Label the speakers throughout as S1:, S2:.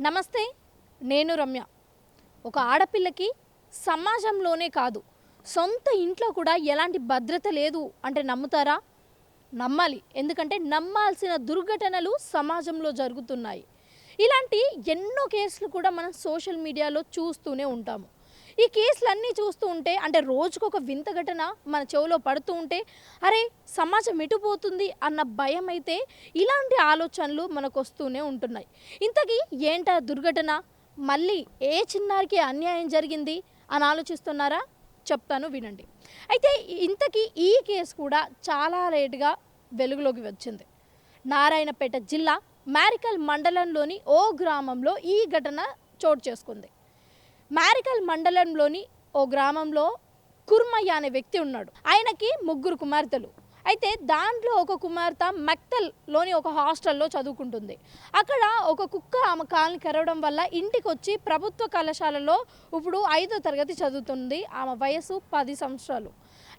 S1: నమస్తే నేను రమ్య. ఒక ఆడపిల్లకి సమాజంలోనే కాదు సొంత ఇంట్లో కూడా ఎలాంటి భద్రత లేదు అంటే నమ్ముతారా? నమ్మాలి ఎందుకంటే నమ్మాల్సిన దుర్ఘటనలు సమాజంలో జరుగుతున్నాయి. ఇలాంటి ఎన్నో కేసులు కూడా మనం సోషల్ మీడియాలో చూస్తూనే ఉంటాము. ఈ కేసులన్నీ చూస్తూ ఉంటే అంటే రోజుకు ఒక వింత ఘటన మన చెవిలో పడుతూ ఉంటే అరే సమాజం ఎటుపోతుంది అన్న భయం అయితే ఇలాంటి ఆలోచనలు మనకు వస్తూనే ఉంటున్నాయి. ఇంతకీ ఏంటా దుర్ఘటన? మళ్ళీ ఏ చిన్నారికి అన్యాయం జరిగింది అని ఆలోచిస్తున్నారా? చెప్తాను వినండి. అయితే ఇంతకీ ఈ కేసు కూడా చాలా లేటుగా వెలుగులోకి వచ్చింది. నారాయణపేట జిల్లా మ్యారికల్ మండలంలోని ఓ గ్రామంలో ఈ ఘటన చోటు చేసుకుంది. మ్యారికల్ మండలంలోని ఓ గ్రామంలో కుర్మయ్య అనే వ్యక్తి ఉన్నాడు. ఆయనకి ముగ్గురు కుమార్తెలు. అయితే దాంట్లో ఒక కుమార్తె మెక్తల్లోని ఒక హాస్టల్లో చదువుకుంటుంది. అక్కడ ఒక కుక్క ఆమె కాల్ని కరవడం వల్ల ఇంటికి వచ్చి ప్రభుత్వ కళాశాలలో ఇప్పుడు ఐదో తరగతి చదువుతుంది. ఆమె వయసు పది సంవత్సరాలు.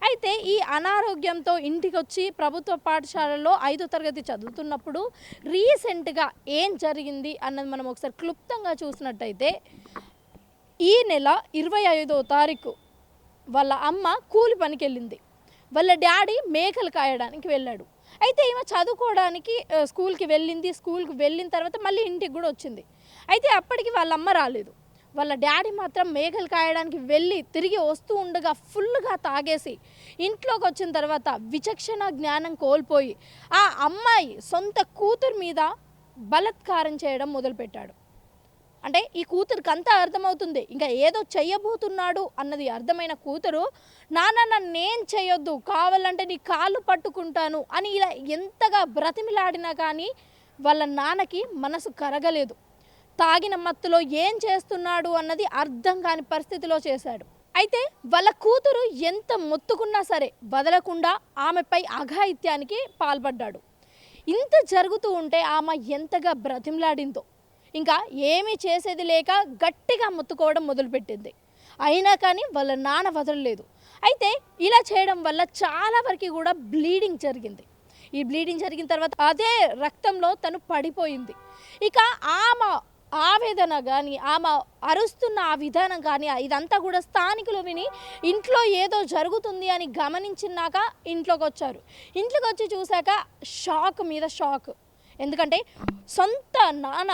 S1: అయితే ఈ అనారోగ్యంతో ఇంటికి వచ్చి ప్రభుత్వ పాఠశాలలో ఐదో తరగతి చదువుతున్నప్పుడు రీసెంట్గా ఏం జరిగింది అన్నది మనం ఒకసారి క్లుప్తంగా చూసినట్టయితే ఈ నెల ఇరవై ఐదో తారీఖు వాళ్ళ అమ్మ కూలి పనికి వెళ్ళింది వాళ్ళ డాడీ మేకలు కాయడానికి వెళ్ళాడు. అయితే ఈమె చదువుకోవడానికి స్కూల్కి వెళ్ళింది. స్కూల్కి వెళ్ళిన తర్వాత మళ్ళీ ఇంటికి కూడా వచ్చింది. అయితే అప్పటికి వాళ్ళ అమ్మ రాలేదు. వాళ్ళ డాడీ మాత్రం మేకలు కాయడానికి వెళ్ళి తిరిగి వస్తూ ఉండగా ఫుల్గా తాగేసి ఇంట్లోకి వచ్చిన తర్వాత విచక్షణ జ్ఞానం కోల్పోయి ఆ అమ్మాయి సొంత కూతురు మీద బలత్కారం చేయడం మొదలుపెట్టాడు. అంటే ఈ కూతురికి అంతా అర్థమవుతుంది. ఇంకా ఏదో చెయ్యబోతున్నాడు అన్నది అర్థమైన కూతురు నాన్న నన్ను నేను చేయొద్దు కావాలంటే నీ కాళ్ళు పట్టుకుంటాను అని ఇలా ఎంతగా బ్రతిమిలాడినా కానీ వాళ్ళ నాన్నకి మనసు కరగలేదు. తాగిన మత్తులో ఏం చేస్తున్నాడు అన్నది అర్థం కాని పరిస్థితిలో చేశాడు. అయితే వాళ్ళ కూతురు ఎంత మొత్తుకున్నా సరే వదలకుండా ఆమెపై అఘాయిత్యానికి పాల్పడ్డాడు. ఇంత జరుగుతూ ఉంటే ఆమె ఎంతగా బ్రతిమలాడిందో. ఇంకా ఏమీ చేసేది లేక గట్టిగా మొత్తుకోవడం మొదలుపెట్టింది. అయినా కానీ వాళ్ళ నాన్న వదలలేదు. అయితే ఇలా చేయడం వల్ల చాలా వరకు కూడా బ్లీడింగ్ జరిగింది. ఈ బ్లీడింగ్ జరిగిన తర్వాత అదే రక్తంలో తను పడిపోయింది. ఇక ఆమె ఆవేదన కానీ ఆమె అరుస్తున్న ఆ విధానం కానీ ఇదంతా కూడా స్థానికులు విని ఇంట్లో ఏదో జరుగుతుంది అని గమనించినాక ఇంట్లోకి వచ్చారు ఇంట్లోకి వచ్చి చూశాక షాక్ మీద షాక్. ఎందుకంటే సొంత నాన్న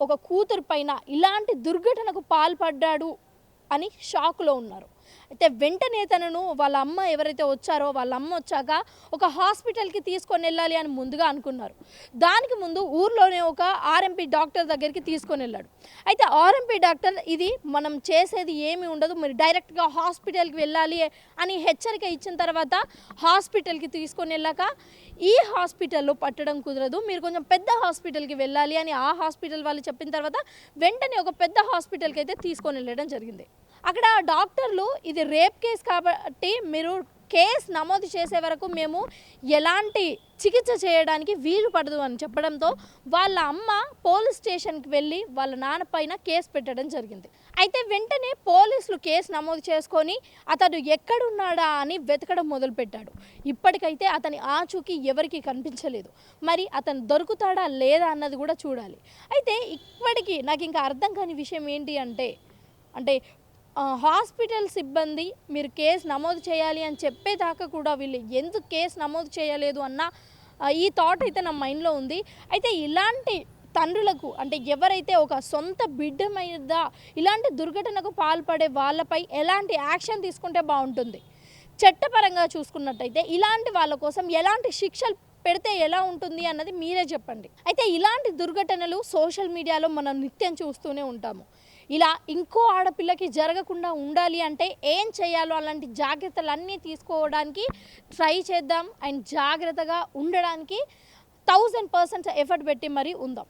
S1: ఒక కూతురు పైన ఇలాంటి దుర్ఘటనకు పాల్పడ్డాడు అని షాక్లో ఉన్నారు. అయితే వెంటనే తనను వాళ్ళ అమ్మ ఎవరైతే వచ్చారో వాళ్ళ అమ్మ వచ్చాక ఒక హాస్పిటల్కి తీసుకొని వెళ్ళాలి అని ముందుగా అనుకున్నారు. దానికి ముందు ఊర్లోనే ఒక ఆర్ఎంపీ డాక్టర్ దగ్గరికి తీసుకొని వెళ్ళాడు. అయితే ఆర్ఎంపీ డాక్టర్ ఇది మనం చేసేది ఏమీ ఉండదు మీరు డైరెక్ట్గా హాస్పిటల్కి వెళ్ళాలి అని హెచ్చరిక ఇచ్చిన తర్వాత హాస్పిటల్కి తీసుకొని వెళ్ళాక ఈ హాస్పిటల్లో పట్టడం కుదరదు మీరు కొంచెం పెద్ద హాస్పిటల్కి వెళ్ళాలి అని ఆ హాస్పిటల్ వాళ్ళు చెప్పిన తర్వాత వెంటనే ఒక పెద్ద హాస్పిటల్కి అయితే తీసుకొని వెళ్ళడం జరిగింది. అక్కడ డాక్టర్లు ఇది రేప్ కేసు కాబట్టి మీరు కేసు నమోదు చేసే వరకు మేము ఎలాంటి చికిత్స చేయడానికి వీలు పడదు అని చెప్పడంతో వాళ్ళ అమ్మ పోలీస్ స్టేషన్కి వెళ్ళి వాళ్ళ నాన్న పైన కేసు పెట్టడం జరిగింది. అయితే వెంటనే పోలీసులు కేసు నమోదు చేసుకొని అతడు ఎక్కడున్నాడా అని వెతకడం మొదలుపెట్టాడు. ఇప్పటికైతే అతని ఆచూకీ ఎవరికీ కనిపించలేదు. మరి అతను దొరుకుతాడా లేదా అన్నది కూడా చూడాలి. అయితే ఇప్పటికీ నాకు ఇంకా అర్థం కాని విషయం ఏంటి అంటే అంటే హాస్పిటల్ సిబ్బంది మీరు కేసు నమోదు చేయాలి అని చెప్పేదాకా కూడా వీళ్ళు ఎందుకు కేసు నమోదు చేయలేదు అన్న ఈ థాట్ అయితే నా మైండ్లో ఉంది. అయితే ఇలాంటి తండ్రులకు అంటే ఎవరైతే ఒక సొంత బిడ్డ మీద ఇలాంటి దుర్ఘటనకు పాల్పడే వాళ్ళపై ఎలాంటి యాక్షన్ తీసుకుంటే బాగుంటుంది? చట్టపరంగా చూసుకున్నట్టయితే ఇలాంటి వాళ్ళ కోసం ఎలాంటి శిక్షలు పెడితే ఎలా ఉంటుంది అన్నది మీరే చెప్పండి. అయితే ఇలాంటి దుర్ఘటనలు సోషల్ మీడియాలో మనం నిత్యం చూస్తూనే ఉంటాము. ఇలా ఇంకో ఆడపిల్లకి జరగకుండా ఉండాలి అంటే ఏం చేయాలో అలాంటి జాగ్రత్తలు అన్నీ తీసుకోవడానికి ట్రై చేద్దాం అండ్ జాగ్రత్తగా ఉండడానికి థౌజండ్ పర్సెంట్ ఎఫర్ట్ పెట్టి మరీ ఉందాం.